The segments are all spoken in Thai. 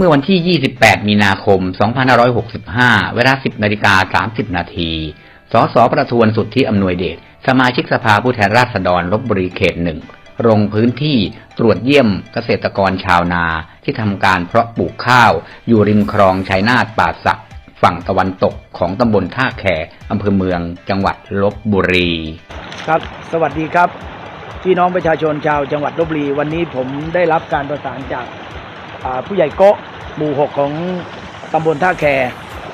เมื่อวันที่ 28 มีนาคม 2565 เวลา 10 นาฬิกา 30 นาที สส ประทวนสุทธิอำนวยเดช สมาชิกสภาผู้แทนราษฎรลบบุรีเขตหนึ่งลงพื้นที่ตรวจเยี่ยมเกษตรกรชาวนาที่ทำการเพาะปลูกข้าว อยู่ริมคลองชัยนาทป่าสัก ฝั่งตะวันตกของตำบลท่าแขอำเภอเมืองจังหวัดลบบุรี ครับ สวัสดีครับ พี่น้องประชาชนชาวจังหวัดลบบุรี วันนี้ผมได้รับการประสานจากผู้ใหญ่โกะ หมู่หกของตำบลท่าแค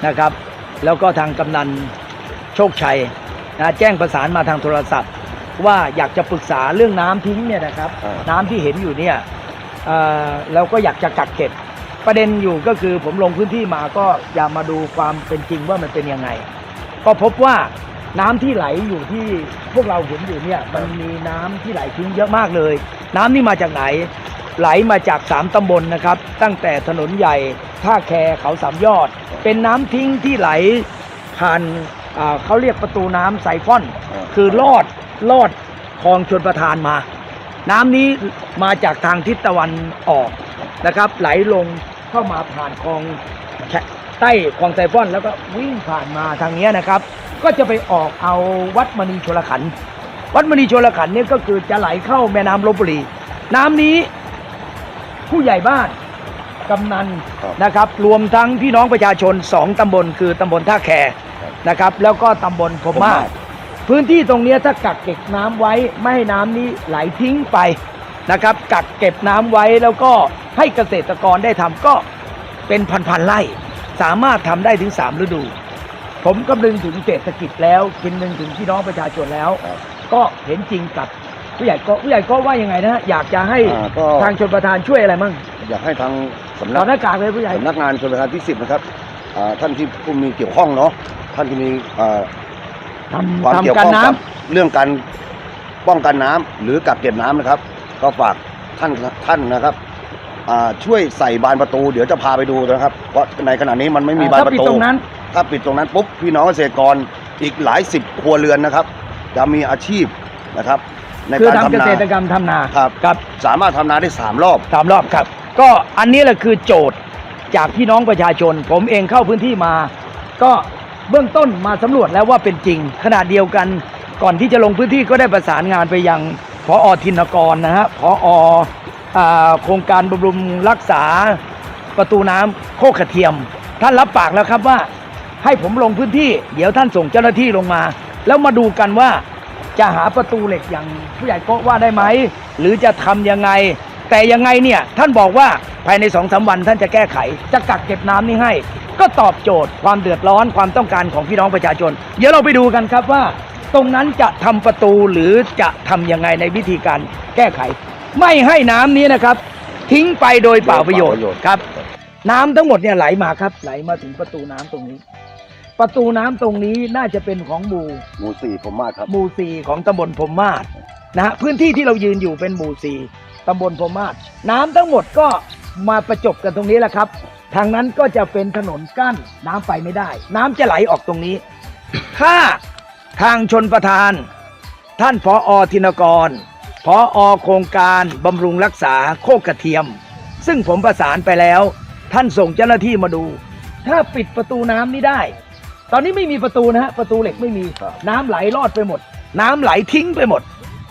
นะครับ แล้วก็ทางกำนันโชคชัยนะแจ้งประสานมาทางโทรศัพท์ ว่าอยากจะปรึกษาเรื่องน้ำทิ้งเนี่ยนะครับ อ่า น้ำที่เห็นอยู่เนี่ยเอ่อแล้วก็อยากจะกักเก็บ ประเด็นอยู่ก็คือผมลงพื้นที่มาก็อยากมาดูความเป็นจริงว่ามันเป็นยังไง ก็พบว่าน้ำที่ไหลอยู่ที่พวกเราเห็นอยู่เนี่ยมันมีน้ำที่ไหลทิ้งเยอะมากเลย น้ำนี่มาจากไหน ไหลมาจากสามตำบลนะครับ ตั้งแต่ถนนใหญ่ท่าแคเขาสามยอด เป็นน้ำทิ้งที่ไหลผ่านเขาเรียกประตูน้ำไซฟอน คือลอดลอดคลองชนประทานมา น้ำนี้มาจากทางทิศตะวันออกนะครับ ไหลลงเข้ามาผ่านคลองใต้คลองไซฟอน แล้วก็วิ่งผ่านมาทางนี้นะครับ ก็จะไปออกเอาวัดมณีชลขัน วัดมณีชลขันเนี่ยก็คือจะไหลเข้าแม่น้ำลบบุรี น้ำนี้ ผู้ใหญ่บ้านกำนันครับนะครับ รวมทั้งพี่น้องประชาชนสองตำบลคือตำบลท่าแคนะครับ แล้วก็ตำบลพรหมาศพื้นที่ตรงเนี้ยถ้ากักเก็บน้ำไว้ไม่ให้น้ำนี้ไหลทิ้งไปนะครับ กักเก็บน้ำไว้แล้วก็ให้เกษตรกรได้ทำก็เป็นพันๆไร่ สามารถทำได้ถึง 3 ฤดู ผมกำลึงถึงเศรษฐกิจแล้วคิดนึงถึงพี่น้องประชาชนแล้วครับก็เห็นจริงกับ ผู้ใหญ่ก็ผู้ใหญ่ก็ว่ายังไงนะฮะอยากจะให้อ่าก็ ทางชนประธานช่วยอะไรมั่งอยากให้ทางสำตนัอกนหน้ากากเลยผู้ใหญ่ สำนักงานชลประทานที่สิบนะครับอ่าท่านที่ผู้มีเกี่ยวข้องเนาะท่านที่มีอ่าทำความเกี่ยวทำกันข้องน้ำกับเรื่องการป้องกันน้ำหรือกักเก็บน้ำนะครับ ก็ฝากท่านท่านนะครับอ่าช่วยใส่บานประตู เดี๋ยวจะพาไปดูนะครับเพราะในขณะนี้มันไม่มีบานถ้าประปิดตู ตรงนั้น ถ้าปิดตรงนั้นปุ๊บพี่น้องเกษตรกรอีกหลายสิบครัวเรือนนะครับ จะมีอาชีพนะครับ ในคือการทำเกทำนาษตรกรรมทำนาครับครับสามารถทำนาได้สามรอบสามรอบครับ ก็อันนี้แหละคือโจทย์จากพี่น้องประชาชน ผมเองเข้าพื้นที่มา ก็เบื้องต้นมาสำรวจแล้วว่าเป็นจริงขณะเดียวกัน ก่อนที่จะลงพื้นที่ก็ได้ประสานงานไปยังพออธินกรนะฮะพออ่าโครงการบำรุงรักษาประตูน้ำโคกกระเทียม ท่านรับปากแล้วครับว่า ให้ผมลงพื้นที่ เดี๋ยวท่านส่งเจ้าหน้าที่ลงมา แล้วมาดูกันว่า จะหาประตูเหล็กอย่างผู้ใหญ่โก็ว่าได้ไหม หรือจะทำยังไง แต่ยังไงเนี่ย ท่านบอกว่าภายในสองสาวันท่านจะแก้ไข จะกักเก็บน้ำนี้ให้ ก็ตอบโจทย์ความเดือดร้อนความต้องการของพี่น้องประชาชน เดี๋ยวเราไปดูกันครับว่า ตรงนั้นจะทำประตูหรือจะทำยังไงในวิธีการแก้ไข ไม่ให้น้ำนี้นะครับ ทิ้งไปโดยเปล่าประโยชน์โดยเปล่าประโยชน์ครับ น้ำทั้งหมดเนี่ยไหลมาครับ ไหลมาถึงประตูน้ำตรงนี้ ประตูน้ำตรงนี้น่าจะเป็นของหมู่หมู่สี่ผมมาครับ หมู่สี่ของตำบลพรหมมาศนะฮะพื้นที่ที่เรายืนอยู่เป็นหมู่สี่ตำบลพรหมมาศน้ำทั้งหมดก็มาประจบกันตรงนี้แหละครับ ทางนั้นก็จะเป็นถนนกั้นน้ำไปไม่ได้ น้ำจะไหลออกตรงนี้ ถ้าทางชนประธาน ท่านพออธินกรพออโครงการบำรุงรักษาโคกกระเทียม ซึ่งผมประสานไปแล้ว ท่านส่งเจ้าหน้าที่มาดู ถ้าปิดประตูน้ำนี้ได้ ตอนนี้ไม่มีประตูนะฮะประตูเหล็กไม่มีครับน้ำไหลรอดไปหมด น้ำไหลทิ้งไปหมด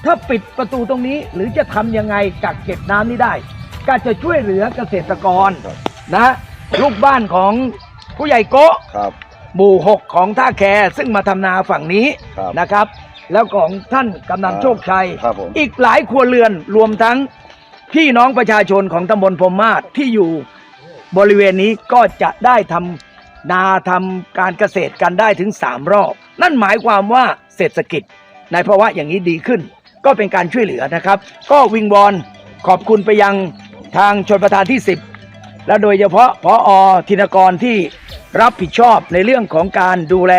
ถ้าปิดประตูตรงนี้หรือจะทำยังไงกักเก็บน้ำนี้ได้ ก็จะช่วยเหลือเกษตรกรครับ นะลูกบ้านของผู้ใหญ่โกะ ครับ หมู่หกของท่าแคซึ่งมาทำนาฝั่งนี้ครับนะครับ แล้วของท่านกำนันอ่าโชคชัย ครับผม อีกหลายครัวเรือนรวมทั้งพี่น้องประชาชนของตำบลพรหมมาศที่อยู่บริเวณนี้ก็จะได้ทำ นาทำการเกษตรกันได้ถึง 3 รอบ นั่นหมายความว่าเศรษฐกิจ ในภาวะอย่างนี้ดีขึ้น ก็เป็นการช่วยเหลือนะครับ ก็วิงวอนขอบคุณไปยังทางชนประธานที่ 10 และโดยเฉพาะพออธินกรที่รับผิดชอบในเรื่องของการดูแล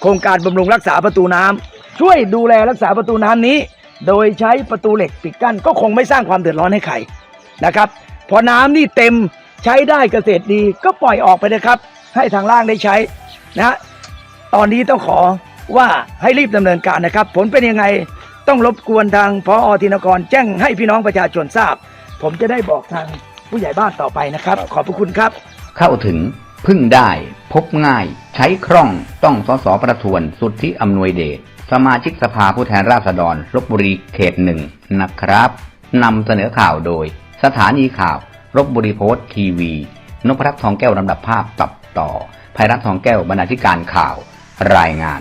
โครงการบำรุงรักษาประตูน้ำช่วยดูแลรักษาประตูน้ำนี้ โดยใช้ประตูเหล็กปิดกั้นก็คงไม่สร้างความเดือดร้อนให้ใครนะครับพอน้ำนี่เต็มใช้ได้เกษตรดีก็ปล่อยออกไปเลยครับ ให้ทางล่างได้ใช้นะฮะตอนนี้ต้องขอว่าให้รีบดำเนินการนะครับ ผลเป็นยังไงต้องรบกวนทางพออธินกรแจ้งให้พี่น้องประชาชนทราบ ผมจะได้บอกทางผู้ใหญ่บ้านต่อไปนะครับครับขอบพระคุณครับ เข้าถึงพึ่งได้พบง่าย ใช้คล่องต้องสสประทวนสุทธิอำนวยเดชสมาชิกสภาผู้แทนราษฎรลบบุรีเขตหนึ่งนะครับนำเสนอข่าวโดย สถานีข่าวลบบุรีโพสต์ทีวี นพรัตน์ทองแก้วลำดับภาพตัดต่อภัยรัตน์ทองแก้วบรรณาธิการข่าวรายงาน